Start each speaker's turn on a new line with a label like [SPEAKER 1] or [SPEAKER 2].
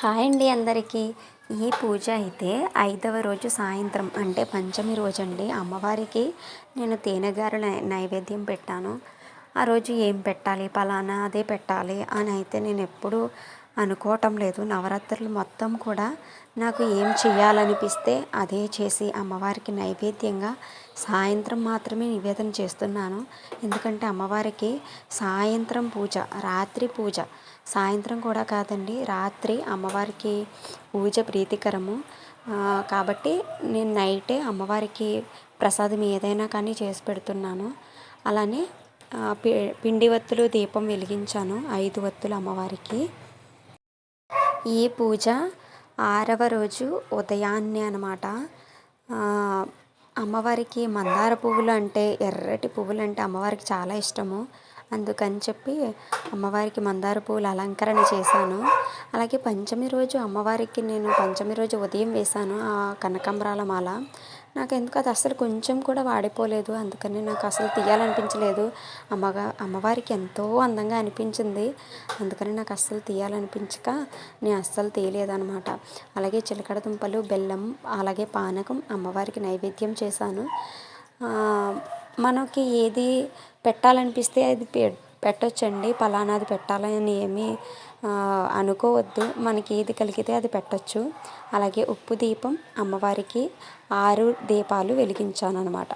[SPEAKER 1] Hi అండి అందరికీ. ఈ పూజ అయితే ఐదవ రోజు సాయంత్రం అంటే పంచమి రోజు అండి అమ్మవారికి నేను తేనెగారు నై నైవేద్యం పెట్టాను. ఆ రోజు ఏం పెట్టాలి? పలానా అదే పెట్టాలి అని అయితే నేను ఎప్పుడూ అనుకోవటం లేదు. నవరాత్రులు మొత్తం కూడా నాకు ఏం చేయాలనిపిస్తే అదే చేసి అమ్మవారికి నైవేద్యంగా సాయంత్రం మాత్రమే నివేదన చేస్తున్నాను. ఎందుకంటే అమ్మవారికి సాయంత్రం పూజ రాత్రి పూజ సాయంత్రం కూడా కాదండి రాత్రి అమ్మవారికి పూజ ప్రీతికరము. కాబట్టి నేను నైటే అమ్మవారికి ప్రసాదం ఏదైనా కానీ చేసి పెడుతున్నాను. అలానే పి పిండి వత్తులు దీపం వెలిగించాను ఐదు వత్తులు అమ్మవారికి. ఈ పూజ ఆరవ రోజు ఉదయాన్నే అనమాట అమ్మవారికి మందార పువ్వులు అంటే ఎర్రటి పువ్వులు అంటే అమ్మవారికి చాలా ఇష్టము. అందుకని చెప్పి అమ్మవారికి మందార పువ్వులు అలంకరణ చేశాను. అలాగే పంచమి రోజు అమ్మవారికి నేను పంచమి రోజు ఉదయం వేశాను ఆ కనకాంబరాల మాల. నాకు ఎందుకు అది అసలు కొంచెం కూడా వాడిపోలేదు. అందుకని నాకు అసలు తీయాలనిపించలేదు. అమ్మగా అమ్మవారికి ఎంతో అందంగా అనిపించింది. అందుకని నాకు అస్సలు తీయాలనిపించక నేను అస్సలు తీయలేదనమాట అలాగే చిలకడ దుంపలు బెల్లం అలాగే పానకం అమ్మవారికి నైవేద్యం చేశాను. మనకి ఏది పెట్టాలనిపిస్తే అది పె పెట్టొచ్చండి. పలానాది పెట్టాలని ఏమీ అనుకోవద్దు. మనకి ఏది కలిగితే అది పెట్టచ్చు. అలాగే ఉప్పు దీపం అమ్మవారికి ఆరు దీపాలు వెలిగించాను అనమాట